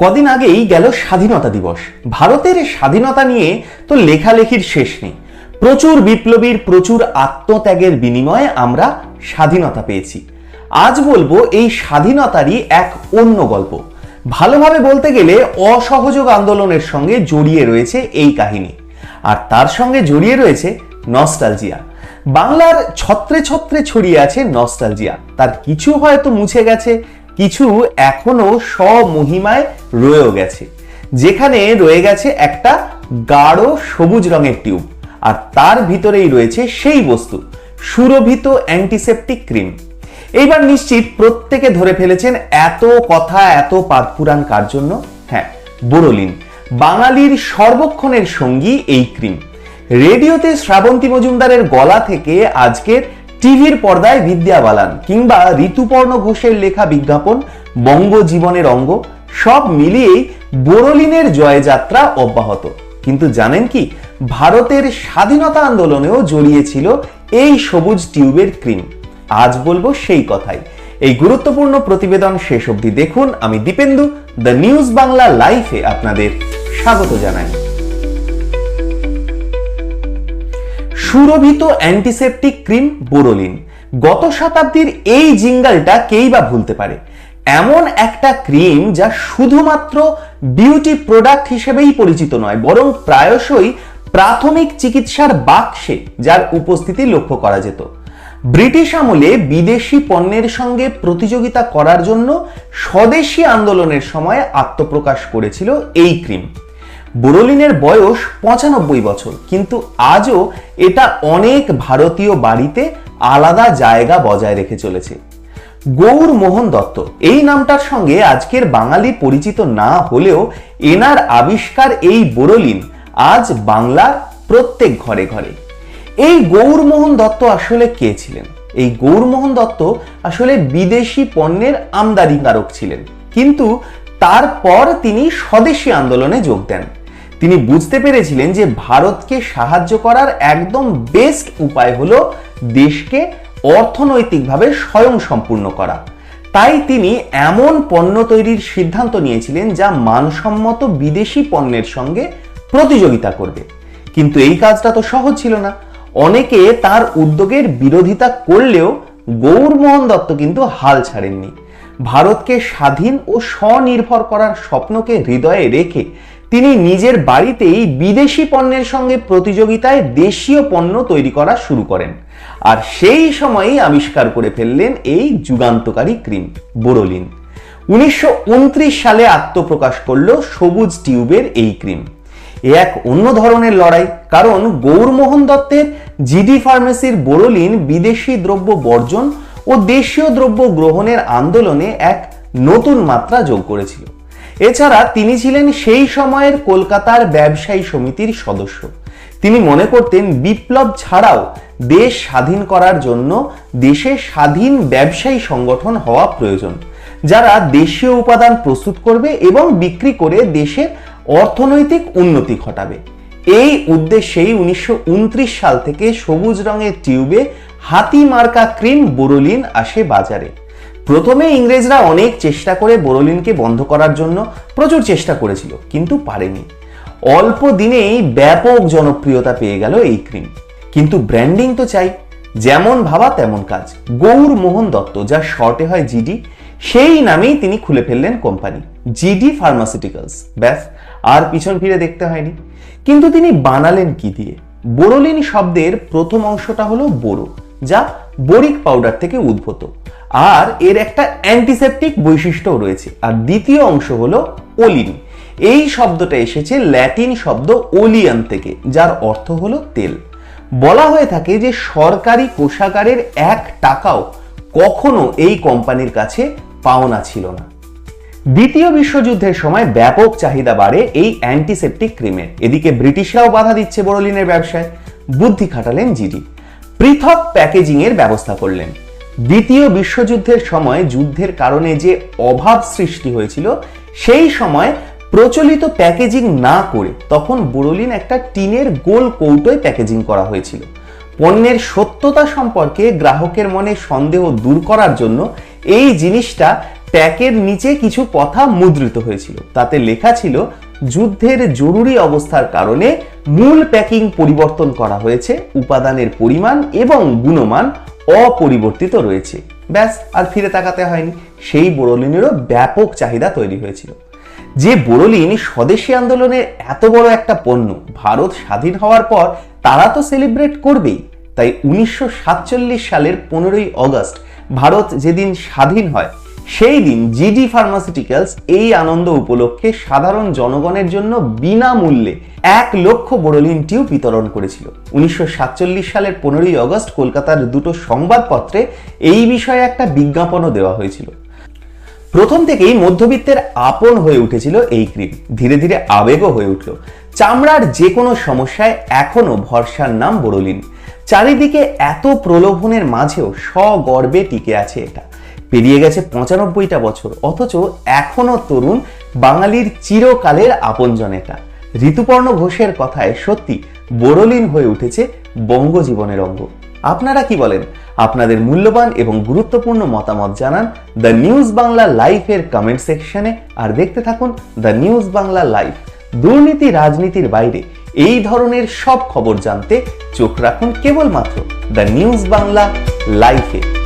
কদিন আগেই গেল স্বাধীনতা দিবস। ভারতের স্বাধীনতা নিয়ে তো লেখালেখির শেষ নেই। প্রচুর বিপ্লবীর প্রচুর আত্মত্যাগের বিনিময়ে আমরা স্বাধীনতা পেয়েছি। আজ বলব এই স্বাধীনতারই এক অন্য গল্প। ভালোভাবে বলতে গেলে অসহযোগ আন্দোলনের সঙ্গে জড়িয়ে রয়েছে এই কাহিনী। আর তার সঙ্গে জড়িয়ে রয়েছে নস্টালজিয়া। বাংলার ছত্রে ছত্রে ছড়িয়ে আছে নস্টালজিয়া। তার কিছু হয়তো মুছে গেছে কিছু এখনও স্বমহিমায় রয়েও গেছে। যেখানে রয়ে গেছে একটা গাঢ় সবুজ রঙের টিউব, আর তার ভিতরেই রয়েছে সেই বস্তু, সুরভিত অ্যান্টিসেপটিক ক্রিম এইবার নিশ্চিত প্রত্যেকে ধরে ফেলেছেন এত কথা, এত পাদপুরাণ কার জন্য? হ্যাঁ বোরোলিন বাঙালির সর্বক্ষণের সঙ্গী এই ক্রিম রেডিওতে শ্রাবন্তী মজুমদারের গলা থেকে আজকের টিভির পর্দায় বিদ্যা বালান কিংবা ঋতুপর্ণ ঘোষের লেখা বিজ্ঞাপন, বঙ্গজীবনের অঙ্গ, সব মিলিয়েই বোরোলিনের জয়যাত্রা অব্যাহত। কিন্তু জানেন কি, ভারতের স্বাধীনতা আন্দোলনেও জড়িয়েছিল এই সবুজ টিউবের ক্রিম। আজ বলব সেই কথাই। এই গুরুত্বপূর্ণ প্রতিবেদন শেষ অবধি দেখুন। আমি দীপেন্দু, দ্য নিউজ বাংলা লাইফে আপনাদের স্বাগত জানাই। সুরভিত অ্যান্টিসেপটিক ক্রিম বোরোলিন গত শতাব্দীর এই জিঙ্গালটা কেই বা ভুলতে পারে? এমন একটা ক্রিম যা শুধুমাত্র বিউটি প্রোডাক্ট হিসেবেই পরিচিত নয়, বরং প্রায়শই প্রাথমিক চিকিৎসার বাক্সে যার উপস্থিতি লক্ষ্য করা যেত। ব্রিটিশ আমলে বিদেশি পণ্যের সঙ্গে প্রতিযোগিতা করার জন্য স্বদেশি আন্দোলনের সময় আত্মপ্রকাশ করেছিল এই ক্রিম বোরোলিনের বয়স পঁচানব্বই বছর, কিন্তু আজও এটা অনেক ভারতীয় বাড়িতে আলাদা জায়গা বজায় রেখে চলেছে। গৌর মোহন দত্ত, এই নামটার সঙ্গে আজকের বাঙালি পরিচিত না হলেও এনার আবিষ্কার এই বোরোলিন আজ বাংলার প্রত্যেক ঘরে ঘরে। এই গৌরমোহন দত্ত আসলে কে ছিলেন? এই গৌরমোহন দত্ত আসলে বিদেশি পণ্যের আমদানিকারক ছিলেন, কিন্তু তারপর তিনি স্বদেশি আন্দোলনে যোগ দেন। তিনি বুঝতে পেরেছিলেন যে ভারতকে সাহায্য করার একদম বেস্ট উপায় হলো দেশকে অর্থনৈতিকভাবে স্বয়ং সম্পূর্ণ করা। তাই তিনি এমন পণ্য তৈরির সিদ্ধান্ত নিয়েছিলেন যা মানসম্মত বিদেশি পণ্যের সঙ্গে প্রতিযোগিতা করবে। কিন্তু এই কাজটা তো সহজ ছিল না। অনেকে তার উদ্যোগের বিরোধিতা করলেও গৌরমোহন দত্ত কিন্তু হাল ছাড়েননি। ভারতকে স্বাধীন ও স্বনির্ভর করার স্বপ্নকে হৃদয়ে রেখে তিনি নিজের বাড়িতেই বিদেশি পণ্যের সঙ্গে প্রতিযোগিতায় দেশীয় পণ্য তৈরি করা শুরু করেন। আর সেই সময়েই আবিষ্কার করে ফেললেন এই যুগান্তকারী ক্রিম, বোরোলিন। উনিশশো উনত্রিশ সালে আত্মপ্রকাশ করল সবুজ টিউবের এই ক্রিম। এ এক অন্য ধরনের লড়াই, কারণ গৌরমোহন দত্তের জিডি ফার্মেসির বোরোলিন বিদেশি দ্রব্য বর্জন ও দেশীয় দ্রব্য গ্রহণের আন্দোলনে এক নতুন মাত্রা যোগ করেছিল। এছাড়া তিনি ছিলেন সেই সময়ের কলকাতার ব্যবসায়ী সমিতির সদস্য। তিনি মনে করতেন বিপ্লব ছাড়াও দেশ স্বাধীন করার জন্য দেশে স্বাধীন ব্যবসায়ী সংগঠন হওয়া প্রয়োজন, যারা দেশীয় উপাদান প্রস্তুত করবে এবং বিক্রি করে দেশের অর্থনৈতিক উন্নতি ঘটাবে। এই উদ্দেশ্যেই উনিশশো উনত্রিশ সাল থেকে সবুজ রঙের টিউবে হাতি মার্কা ক্রিম বোরোলিন আসে বাজারে। প্রথমে ইংরেজরা অনেক চেষ্টা করে বোরোলিনকে বন্ধ করার জন্য প্রচুর চেষ্টা করেছিল, কিন্তু পারেনি। অল্প দিনেই ব্যাপক জনপ্রিয়তা পেয়ে গেল এই ক্রিম। কিন্তু ব্র্যান্ডিং তো চাই, যেমন ভাবা তেমন কাজ। গৌর মোহন দত্ত, যা শর্টে হয় জিডি, সেই নামেই তিনি খুলে ফেললেন কোম্পানি, জিডি ফার্মাসিউটিক্যালস। ব্যাস, আর পিছন ফিরে দেখতে হয়নি। কিন্তু তিনি বানালেন কি দিয়ে? বোরোলিন শব্দের প্রথম অংশটা হলো বোরো যা বোরিক পাউডার থেকে উদ্ভূত। আর এর একটা অ্যান্টিসেপটিক বৈশিষ্ট্য রয়েছে। আর দ্বিতীয় অংশ হলো ওলিন এই শব্দটা এসেছে ল্যাটিন শব্দ ওলিয়ান থেকে, যার অর্থ হলো তেল। বলা হয়ে থাকে যে সরকারি কোষাগারের এক টাকাও কখনো এই কোম্পানির কাছে পাওনা ছিল না। দ্বিতীয় বিশ্বযুদ্ধের সময় ব্যাপক চাহিদা বাড়ে এই অ্যান্টিসেপটিক ক্রিমের এদিকে ব্রিটিশরাও বাধা দিচ্ছে বোরোলিনের ব্যবসায়। বুদ্ধি খাটালেন জিডি পৃথক প্যাকেজিং এর ব্যবস্থা করলেন। দ্বিতীয় বিশ্বযুদ্ধের সময় যুদ্ধের কারণে যে অভাব সৃষ্টি হয়েছিল, সেই সময় প্রচলিত প্যাকেজিং না করে তখন বোরোলিন একটা টিনের গোল কৌটোয় প্যাকেজিং করা হয়েছিল। পণ্যের সত্যতা সম্পর্কে গ্রাহকের মনে সন্দেহ দূর করার জন্য এই জিনিসটা প্যাকের নিচে কিছু কথা মুদ্রিত হয়েছিল। তাতে লেখা ছিল যুদ্ধের জরুরি অবস্থার কারণে মূল প্যাকিং পরিবর্তন করা হয়েছে, উপাদানের পরিমাণ এবং গুণমান অপরিবর্তিত রয়েছে। ব্যাস, আর ফিরে তাকাতে হয়নি। সেই বোরোলিনেরও ব্যাপক চাহিদা তৈরি হয়েছিল। যে বোরোলিন স্বদেশী আন্দোলনের এত বড় একটা পণ্য ভারত স্বাধীন হওয়ার পর তারা তো সেলিব্রেট করবেই। তাই উনিশশো সাতচল্লিশ সালের পনেরোই অগস্ট ভারত যেদিন স্বাধীন হয় সেই দিন জিডি ফার্মাসিউটিক্যালস এই আনন্দ উপলক্ষে সাধারণ জনগণের জন্য বিনামূল্যে এক লক্ষ বোরোলিন টিউব বিতরণ করেছিল। উনিশশো সাতচল্লিশ সালের পনেরোই অগস্ট কলকাতার দুটো সংবাদপত্রে এই বিষয়ে একটা বিজ্ঞাপনও দেওয়া হয়েছিল। প্রথম থেকেই মধ্যবিত্তের আপন হয়ে উঠেছিল এই ক্রিম। ধীরে ধীরে আবেগও হয়ে উঠল। চামড়ার যে কোনো সমস্যায় এখনও ভরসার নাম বোরোলিন। চারিদিকে এত প্রলোভনের মাঝেও সগর্বে টিকে আছে এটা। পেরিয়ে গেছে পঁচানব্বইটা বছর। অথচ এখনও তরুণ বাঙালির চিরকালের আপনজন এটা ঋতুপর্ণ ঘোষের কথায় সত্যি বোরোলিন হয়ে উঠেছে বঙ্গজীবনের অঙ্গ। আপনারা কি বলেন? আপনাদের মূল্যবান এবং গুরুত্বপূর্ণ মতামত জানান দ্য নিউজ বাংলা লাইফের কমেন্ট সেকশনে আর দেখতে থাকুন দ্য নিউজ বাংলা লাইফ। দুর্নীতি রাজনীতির বাইরে এই ধরনের সব খবর জানতে চোখ রাখুন কেবলমাত্র দ্য নিউজ বাংলা লাইফে।